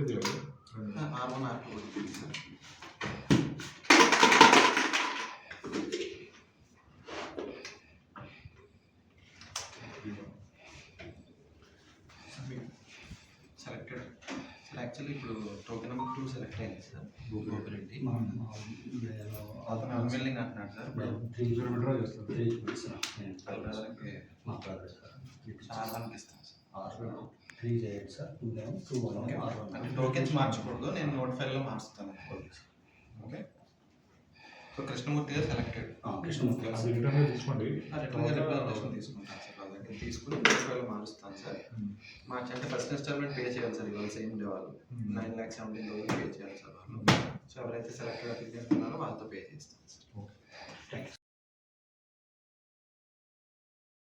Apply చేయాలి R one R two వచ్చింది sir. Selected sir actually ఇప్పుడు టోకెన్ నెంబర్ టూ సెలెక్ట్ అయింది sir Gopireddy unwilling అంటున్నాడు సార్ మీరు విడ్రా చేస్తారు త్రీ వాళ్ళ బ్రదర్కి మాట్లాడారు సార్ ఆర్ సార్ ఆరు త్రీ చేయండి సార్. టూ ఏమో టూ వన్ ఓకే ఆరు వన్ అంటే టోకెన్స్ మార్చకూడదు. నేను నోట్ ఫైల్లో మార్చుతాను. ఓకే సో కృష్ణమూర్తి గారు సెలెక్టెడ్. కృష్ణమూర్తి గారు రిటర్న్ తీసుకోండి. రిటర్న్గా రిప్రజెంటేషన్ తీసుకుంటాను సార్. వాళ్ళ దగ్గర తీసుకుని నోట్ ఫైల్లో మారుస్తాను సార్. మార్చి అంటే ఫస్ట్ ఇన్స్టాల్మెంట్ పే చేయాలి సార్ ఇవాళ సేమ్ డే వాళ్ళు nine lakhs seventeen thousand pay చేయాలి సార్ వాళ్ళు. సో ఎవరైతే సెలెక్టెడ్ అప్లికెంట్ ఉన్నారో వాళ్ళతో పే చేస్తాను సార్.